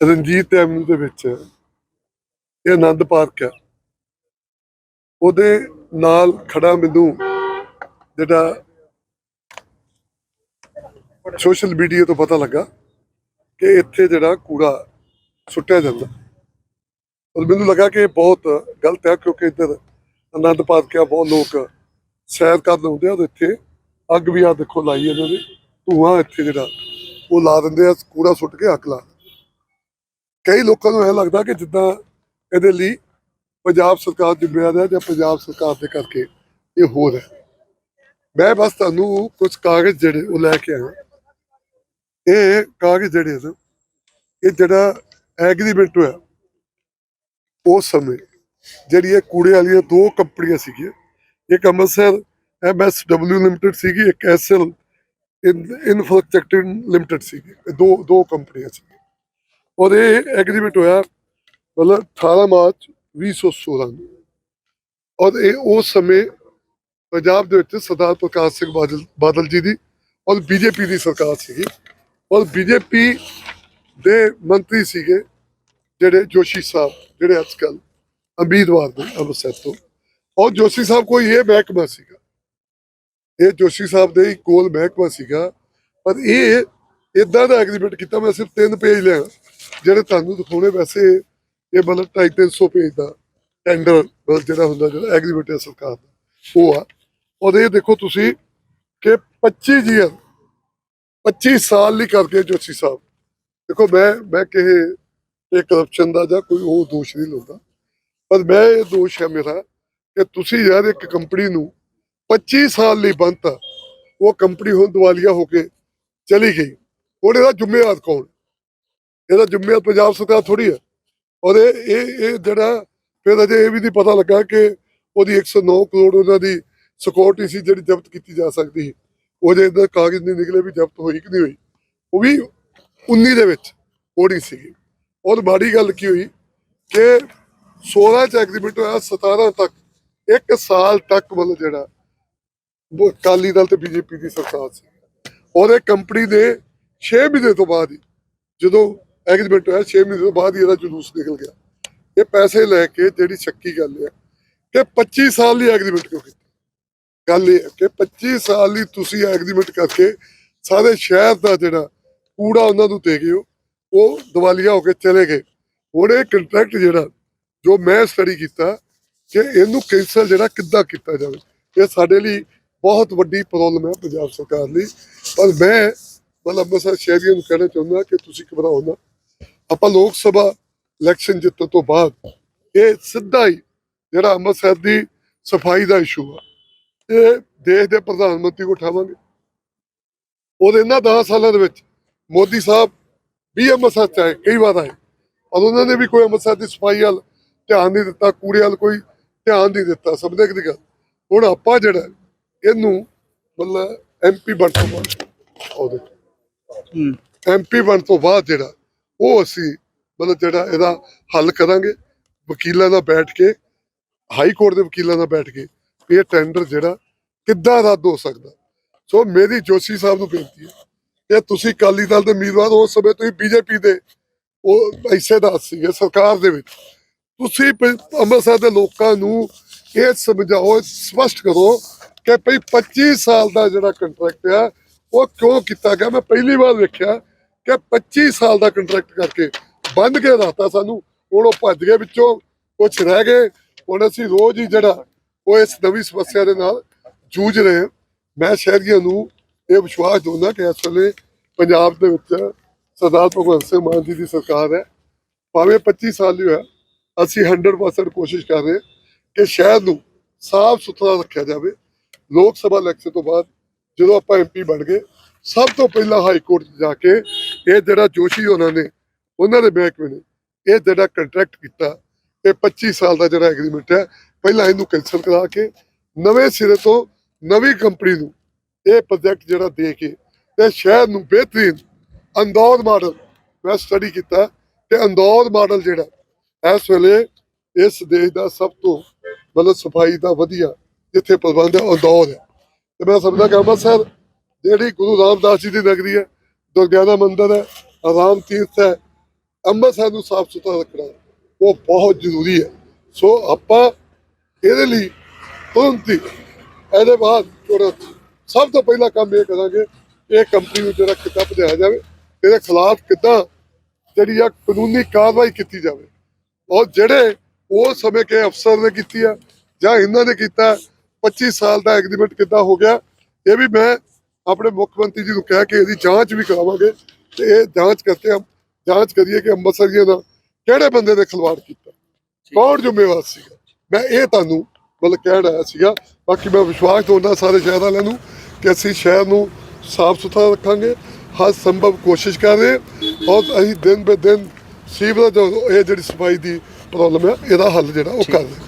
Ranjit avenue ਦੇ ਵਿੱਚ ਇਹ ਆਨੰਦ ਪਾਰਕ ਆ ਉਹਦੇ ਨਾਲ ਖੜਾ ਮੈਨੂੰ ਜਿਹੜਾ ਸੋਸ਼ਲ ਮੀਡੀਆ ਤੋਂ ਪਤਾ ਲੱਗਾ ਕਿ ਇੱਥੇ ਜਿਹੜਾ ਕੂੜਾ ਸੁੱਟਿਆ ਜਾਂਦਾ। ਔਰ ਮੈਨੂੰ ਲੱਗਾ ਕਿ ਇਹ ਬਹੁਤ ਗਲਤ ਹੈ ਕਿਉਂਕਿ ਇੱਧਰ ਆਨੰਦ ਪਾਰਕ ਆ, ਬਹੁਤ ਲੋਕ ਸੈਰ ਕਰਨ ਆਉਂਦੇ ਆ ਔਰ ਇੱਥੇ ਅੱਗ ਵੀ ਆ ਦੇਖੋ ਲਾਈ ਇਹਨਾਂ ਨੇ। ਧੂਆਂ ਇੱਥੇ ਜਿਹੜਾ ਉਹ ਲਾ ਦਿੰਦੇ ਆ, ਕੂੜਾ ਸੁੱਟ ਕੇ ਅੱਗ ਲਾ ਕਈ ਲੋਕਾਂ ਨੂੰ ਇਹ ਲੱਗਦਾ ਕਿ ਜਿੱਦਾਂ ਇਹਦੇ ਲਈ ਪੰਜਾਬ ਸਰਕਾਰ ਜ਼ਿੰਮੇਵਾਰ ਹੈ ਜਾਂ ਪੰਜਾਬ ਸਰਕਾਰ ਦੇ ਕਰਕੇ ਇਹ ਹੋ। ਰਿਹਾ ਮੈਂ ਬਸ ਤੁਹਾਨੂੰ ਕੁਝ ਕਾਗਜ਼ ਜਿਹੜੇ ਉਹ ਲੈ ਕੇ ਆਇਆ। ਇਹ ਕਾਗਜ਼ ਜਿਹੜੇ ਨੇ ਇਹ ਜਿਹੜਾ ਐਗਰੀਮੈਂਟ ਹੋਇਆ, ਉਸ ਸਮੇਂ ਜਿਹੜੀ ਇਹ ਕੂੜੇ ਵਾਲੀਆਂ ਦੋ ਕੰਪਨੀਆਂ ਸੀਗੀਆਂ, ਇੱਕ ਅੰਮ੍ਰਿਤਸਰ ਐਮਐਸਡਬਲਯੂ ਲਿਮਟਿਡ ਸੀਗੀ, ਇੱਕ ਐਸਐਲ ਇਨਫਰਾਸਟ੍ਰਕਚਰ ਲਿਮਟਿਡ ਸੀਗੀ, ਇਹ ਦੋ ਦੋ ਕੰਪਨੀਆਂ ਸੀ। ਔਰ ਇਹ ਐਗਰੀਮੈਂਟ ਹੋਇਆ ਮਤਲਬ 18 ਮਾਰਚ 2016 ਨੂੰ। ਔਰ ਇਹ ਉਸ ਸਮੇਂ ਪੰਜਾਬ ਦੇ ਵਿੱਚ ਸਰਦਾਰ ਪ੍ਰਕਾਸ਼ ਸਿੰਘ ਬਾਦਲ ਬਾਦਲ ਜੀ ਦੀ ਔਰ ਬੀਜੇਪੀ ਦੀ ਸਰਕਾਰ ਸੀਗੀ। ਔਰ ਬੀਜੇਪੀ ਦੇ ਮੰਤਰੀ ਸੀਗੇ ਜਿਹੜੇ ਜੋਸ਼ੀ ਸਾਹਿਬ, ਜਿਹੜੇ ਅੱਜ ਕੱਲ ਉਮੀਦਵਾਰ ਨੇ ਅੰਮ੍ਰਿਤਸਰ ਤੋਂ। ਔਰ ਜੋਸ਼ੀ ਸਾਹਿਬ ਕੋਈ ਇਹ ਮਹਿਕਮਾ ਸੀਗਾ। ਇਹ ਜੋਸ਼ੀ ਸਾਹਿਬ ਦੇ ਕੋਲ ਮਹਿਕਮਾ ਸੀਗਾ। ਪਰ ਇਹ ਇਦਾਂ ਦਾ ਐਗਰੀਮੈਂਟ ਕੀਤਾ, ਮੈਂ ਸਿਰਫ ਤਿੰਨ ਪੇਜ ਲਿਆ। ਜਿਹੜੇ ਤੁਹਾਨੂੰ ਦਿਖਾਉਣੇ ਵੈਸੇ ਇਹ ਮਤਲਬ 250 ਪੇਜ ਦਾ ਟੈਂਡਰ ਜਿਹੜਾ ਹੁੰਦਾ ਜਿਹੜਾ ਐਗਰੀਮੈਂਟ ਹੈ ਸਰਕਾਰ ਦਾ, ਉਹ ਆ। ਔਰ ਇਹ ਦੇਖੋ ਤੁਸੀਂ ਕਿ 25 ਜੀਅਰ 25 ਸਾਲ ਲਈ ਕਰਕੇ ਜੋਸ਼ੀ ਸਾਹਿਬ। ਦੇਖੋ ਮੈਂ ਮੈਂ ਕਹੇ ਇਹ ਕਰਪਸ਼ਨ ਦਾ ਜਾਂ ਕੋਈ ਉਹ ਦੋਸ਼ ਨਹੀਂ ਲਾਉਂਦਾ। ਪਰ ਮੈਂ ਇਹ ਦੋਸ਼ ਹੈ ਮੇਰਾ ਕਿ ਤੁਸੀਂ ਯਾਰ ਇੱਕ ਕੰਪਨੀ ਨੂੰ 25 ਸਾਲ ਲਈ ਬੰਨਤਾ ਉਹ ਕੰਪਨੀ ਹੁਣ ਦਿਵਾਲੀਆ ਹੋ ਕੇ ਚਲੀ ਗਈ। ਹੁਣ ਇਹਦਾ ਜ਼ਿੰਮੇਵਾਰ ਕੌਣ? ਇਹਦਾ ਜ਼ਿੰਮੇਵਾਰ ਪੰਜਾਬ ਸਰਕਾਰ ਥੋੜੀ ਹੈ। ਔਰ ਇਹ ਇਹ ਜਿਹੜਾ, ਫਿਰ ਅਜੇ ਇਹ ਵੀ ਨਹੀਂ ਪਤਾ ਲੱਗਾ ਕਿ ਉਹਦੀ 109 ਕਰੋੜ ਉਹਨਾਂ ਦੀ ਸਿਕਿਉਰਿਟੀ ਸੀ ਜਿਹੜੀ ਜ਼ਬਤ ਕੀਤੀ ਜਾ ਸਕਦੀ ਸੀ। ਉਹ ਜੇ ਕਾਗਜ਼ ਨਹੀਂ ਨਿਕਲੇ ਵੀ ਜ਼ਬਤ ਹੋਈ ਕਿ ਨਹੀਂ ਹੋਈ। ਉਹ ਵੀ 19 ਦੇ ਵਿੱਚ ਹੋਣੀ ਸੀਗੀ। ਔਰ ਮਾੜੀ ਗੱਲ ਕੀ ਹੋਈ ਕਿ 16 ਚ ਐਗਰੀਮੈਂਟ ਹੋਇਆ 17 ਤੱਕ, ਇੱਕ ਸਾਲ ਤੱਕ ਮਤਲਬ ਜਿਹੜਾ ਅਕਾਲੀ ਦਲ ਤੇ ਬੀਜੇਪੀ ਦੀ ਸਰਕਾਰ ਸੀ। ਔਰ ਇਹ ਕੰਪਨੀ ਦੇ 6 ਮਹੀਨੇ ਤੋਂ ਬਾਅਦ ਹੀ ਜਦੋਂ ਐਗਰੀਮੈਂਟ ਹੋਇਆ 6 ਮਹੀਨੇ ਤੋਂ ਬਾਅਦ ਹੀ ਇਹਦਾ ਜਲੂਸ ਨਿਕਲ ਗਿਆ। ਇਹ ਪੈਸੇ ਲੈ ਕੇ ਜਿਹੜੀ ਸ਼ੱਕੀ ਗੱਲ ਹੈ ਕਿ 25 ਸਾਲ ਲਈ ਐਗਰੀਮੈਂਟ ਕਿਉਂ ਕੀਤੀ? ਗੱਲ ਇਹ ਹੈ ਕਿ 25 ਸਾਲ ਲਈ ਤੁਸੀਂ ਐਗਰੀਮੈਂਟ ਕਰਕੇ ਸਾਰੇ ਸ਼ਹਿਰ ਦਾ ਜਿਹੜਾ ਕੂੜਾ ਉਹਨਾਂ ਨੂੰ ਦੇ ਗਏ ਹੋ ਉਹ ਦਿਵਾਲੀਆ ਹੋ ਕੇ ਚਲੇ ਗਏ। ਹੁਣ ਇਹ ਕੰਟਰੈਕਟ ਜਿਹੜਾ, ਜੋ ਮੈਂ ਸਟੱਡੀ ਕੀਤਾ, ਕਿ ਇਹਨੂੰ ਕੈਂਸਲ ਜਿਹੜਾ ਕਿੱਦਾਂ ਕੀਤਾ ਜਾਵੇ। ਇਹ ਸਾਡੇ ਲਈ ਬਹੁਤ ਵੱਡੀ ਪ੍ਰੋਬਲਮ ਹੈ ਪੰਜਾਬ ਸਰਕਾਰ ਲਈ। ਪਰ ਮੈਂ ਮਤਲਬ ਅੰਮ੍ਰਿਤਸਰ ਸ਼ਹਿਰੀਆਂ ਨੂੰ ਕਹਿਣਾ ਚਾਹੁੰਦਾ ਕਿ ਤੁਸੀਂ ਘਬਰਾਓ ਨਾ। ਆਪਾਂ ਲੋਕ ਸਭਾ ਇਲੈਕਸ਼ਨ ਜਿੱਤਣ ਤੋਂ ਬਾਅਦ ਇਹ ਸਿੱਧਾ ਹੀ ਜਿਹੜਾ ਅੰਮ੍ਰਿਤਸਰ ਦੀ ਸਫ਼ਾਈ ਦਾ ਇਸ਼ੂ ਆ ਇਹ ਦੇਸ਼ ਦੇ ਪ੍ਰਧਾਨ ਮੰਤਰੀ ਕੋ ਉਠਾਵਾਂਗੇ। ਉਹਦੇ ਇਹਨਾਂ 10 ਸਾਲਾਂ ਦੇ ਵਿੱਚ ਮੋਦੀ ਸਾਹਿਬ ਵੀ ਅੰਮ੍ਰਿਤਸਰ ਚ ਆਏ ਕਈ ਵਾਰ ਆਏ। ਔਰ ਉਹਨਾਂ ਨੇ ਵੀ ਕੋਈ ਅੰਮ੍ਰਿਤਸਰ ਦੀ ਸਫ਼ਾਈ ਵੱਲ ਧਿਆਨ ਨਹੀਂ ਦਿੱਤਾ ਕੂੜੇ ਵੱਲ ਕੋਈ ਧਿਆਨ ਨਹੀਂ ਦਿੱਤਾ ਸਮਝਦੇ ਕਿ ਗੱਲ? ਹੁਣ ਆਪਾਂ ਜਿਹੜਾ ਇਹਨੂੰ ਮਤਲਬ ਐਮਪੀ ਬਣ ਤੋਂ ਬਾਅਦ ਉਹਦੇ ਐਮਪੀ ਬਣ ਤੋਂ ਬਾਅਦ ਜਿਹੜਾ ਉਹ ਅਸੀਂ ਮਤਲਬ ਜਿਹੜਾ ਇਹਦਾ ਹੱਲ ਕਰਾਂਗੇ, ਵਕੀਲਾਂ ਨਾਲ ਬੈਠ ਕੇ ਹਾਈ ਕੋਰਟ ਦੇ ਵਕੀਲਾਂ ਨਾਲ ਬੈਠ ਕੇ ਇਹ ਟੈਂਡਰ ਜਿਹੜਾ ਕਿੱਦਾਂ ਰੱਦ ਹੋ ਸਕਦਾ। ਸੋ ਮੇਰੀ ਜੋਸ਼ੀ ਸਾਹਿਬ ਨੂੰ ਬੇਨਤੀ ਹੈ ਕਿ ਤੁਸੀਂ ਅਕਾਲੀ ਦਲ ਦੇ ਉਮੀਦਵਾਰ ਉਸ ਸਮੇਂ ਤੁਸੀਂ ਬੀਜੇਪੀ ਦੇ ਉਹ ਹਿੱਸੇਦਾਰ ਸੀਗੇ ਸਰਕਾਰ ਦੇ ਵਿੱਚ। ਤੁਸੀਂ ਅੰਮ੍ਰਿਤਸਰ ਦੇ ਲੋਕਾਂ ਨੂੰ ਇਹ ਸਮਝਾਓ ਸਪਸ਼ਟ ਕਰੋ ਕਿ ਭਈ 25 ਸਾਲ ਦਾ ਜਿਹੜਾ ਕੰਟਰੈਕਟ ਆ, ਉਹ ਕਿਉਂ ਕੀਤਾ ਗਿਆ? ਮੈਂ ਪਹਿਲੀ ਵਾਰ ਵੇਖਿਆ ਕਿ 25 ਸਾਲ ਦਾ ਕੰਟਰੈਕਟ ਕਰਕੇ ਬੰਦ ਕੇ ਰਾਤਾ ਸਾਨੂੰ। ਹੁਣ ਉਹ ਭੱਜ ਗਏ ਵਿੱਚੋਂ ਕੁਝ ਰਹਿ ਗਏ। ਹੁਣ ਅਸੀਂ ਰੋਜ਼ ਹੀ ਜਿਹੜਾ ਉਹ ਇਸ ਨਵੀਂ ਸਮੱਸਿਆ ਦੇ ਨਾਲ ਜੂਝ ਰਹੇ ਹਾਂ। ਮੈਂ ਸ਼ਹਿਰੀਆਂ ਨੂੰ ਇਹ ਵਿਸ਼ਵਾਸ ਦਿੰਦਾ ਕਿ ਇਸ ਵੇਲੇ ਪੰਜਾਬ ਦੇ ਵਿੱਚ ਸਰਦਾਰ ਭਗਵੰਤ ਸਿੰਘ ਮਾਨ ਜੀ ਦੀ ਸਰਕਾਰ ਹੈ। ਭਾਵੇਂ 25 ਸਾਲ ਹੀ ਹੋਇਆ ਅਸੀਂ 100% ਕੋਸ਼ਿਸ਼ ਕਰ ਰਹੇ ਕਿ ਸ਼ਹਿਰ ਨੂੰ ਸਾਫ਼ ਸੁਥਰਾ ਰੱਖਿਆ ਜਾਵੇ। ਲੋਕ ਸਭਾ ਇਲੈਕਸ਼ਨ ਤੋਂ ਬਾਅਦ ਜਦੋਂ ਆਪਾਂ ਐਮਪੀ ਬਣ ਗਏ, ਸਭ ਤੋਂ ਪਹਿਲਾਂ ਹਾਈ ਕੋਰਟ 'ਚ ਜਾ ਕੇ ਇਹ ਜਿਹੜਾ ਜੋਸ਼ੀ ਉਹਨਾਂ ਨੇ, ਉਹਨਾਂ ਦੇ ਮਹਿਕਮੇ ਨੇ ਇਹ ਜਿਹੜਾ ਕੰਟਰੈਕਟ ਕੀਤਾ, ਇਹ 25 ਸਾਲ ਦਾ ਜਿਹੜਾ ਐਗਰੀਮੈਂਟ ਹੈ, ਪਹਿਲਾਂ ਇਹਨੂੰ ਕੈਂਸਲ ਕਰਾ ਕੇ ਨਵੇਂ ਸਿਰੇ ਤੋਂ ਨਵੀਂ ਕੰਪਨੀ ਨੂੰ ਇਹ ਪ੍ਰੋਜੈਕਟ ਜਿਹੜਾ ਦੇ ਕੇ ਤੇ ਸ਼ਹਿਰ ਨੂੰ ਬਿਹਤਰੀਨ ਅੰਦੌਰ ਮਾਡਲ ਮੈਂ ਸਟੱਡੀ ਕੀਤਾ ਕਿ ਅੰਦੌਰ ਮਾਡਲ ਜਿਹੜਾ ਇਸ ਵੇਲੇ ਇਸ ਦੇਸ਼ ਦਾ ਸਭ ਤੋਂ ਮਤਲਬ ਸਫ਼ਾਈ ਦਾ ਵਧੀਆ ਜਿੱਥੇ ਪ੍ਰਬੰਧ ਹੈ ਅੰਦੌਰ ਹੈ। ਤੇ ਮੈਂ ਸਮਝਦਾ ਕਿ ਅੰਮ੍ਰਿਤਸਰ ਜਿਹੜੀ ਗੁਰੂ ਰਾਮਦਾਸ ਜੀ ਦੀ ਨਗਰੀ ਹੈ ਦੁਰਗਿਆਨਾ ਮੰਦਿਰ ਹੈ ਰਾਮ ਤੀਰਥ ਹੈ, ਅੰਮ੍ਰਿਤਸਰ ਨੂੰ ਸਾਫ਼ ਸੁਥਰਾ ਰੱਖਣਾ ਉਹ ਬਹੁਤ ਜ਼ਰੂਰੀ ਹੈ। ਸੋ ਆਪਾਂ ਇਹਦੇ ਲਈ ਤੁਰੰਤ ਹੀ ਇਹਦੇ ਬਾਅਦ ਤੁਰੰਤ ਸਭ ਤੋਂ ਪਹਿਲਾ ਕੰਮ ਇਹ ਕਰਾਂਗੇ ਇਹ ਕੰਪਨੀ ਨੂੰ ਜਿਹੜਾ ਕਿੱਦਾਂ ਭਜਾਇਆ ਜਾਵੇ, ਇਹਦੇ ਖਿਲਾਫ ਕਿੱਦਾਂ ਜਿਹੜੀ ਆ ਕਾਨੂੰਨੀ ਕਾਰਵਾਈ ਕੀਤੀ ਜਾਵੇ। ਔਰ ਜਿਹੜੇ ਉਹ ਸਮੇਂ ਕੇ ਅਫਸਰ ਨੇ ਕੀਤੀ ਆ ਜਾਂ ਇਹਨਾਂ ਨੇ ਕੀਤਾ 25 ਸਾਲ ਦਾ ਐਗਰੀਮੈਂਟ ਕਿੱਦਾਂ ਹੋ ਗਿਆ, ਇਹ ਵੀ ਮੈਂ ਆਪਣੇ ਮੁੱਖ ਮੰਤਰੀ ਜੀ ਨੂੰ ਕਹਿ ਕੇ ਇਹਦੀ ਜਾਂਚ ਵੀ ਕਰਾਵਾਂਗੇ ਤੇ ਇਹ ਜਾਂਚ ਕਰਕੇ ਹਮ ਜਾਂਚ ਕਰੀਏ ਕਿ ਅੰਮ੍ਰਿਤਸਰੀਆਂ ਦਾ ਕਿਹੜੇ ਬੰਦੇ ਨੇ ਖਿਲਵਾੜ ਕੀਤਾ? ਕੌਣ ਜ਼ਿੰਮੇਵਾਰ ਸੀਗਾ? ਮੈਂ ਇਹ ਤੁਹਾਨੂੰ ਮਤਲਬ ਕਹਿ ਰਿਹਾ ਸੀਗਾ ਬਾਕੀ ਮੈਂ ਵਿਸ਼ਵਾਸ ਦਵਾਉਂਦਾ ਸਾਰੇ ਸ਼ਹਿਰ ਵਾਲਿਆਂ ਨੂੰ ਕਿ ਅਸੀਂ ਸ਼ਹਿਰ ਨੂੰ ਸਾਫ਼ ਸੁਥਰਾ ਰੱਖਾਂਗੇ ਹਰ ਸੰਭਵ ਕੋਸ਼ਿਸ਼ ਕਰ ਰਹੇ ਔਰ ਅਸੀਂ ਦਿਨ ਬੇ ਦਿਨ ਸੀਵਰੇਜ ਇਹ ਜਿਹੜੀ ਸਫ਼ਾਈ ਦੀ ਪ੍ਰੋਬਲਮ ਹੈ ਇਹਦਾ ਹੱਲ ਜਿਹੜਾ ਉਹ ਕਰ ਰਹੇ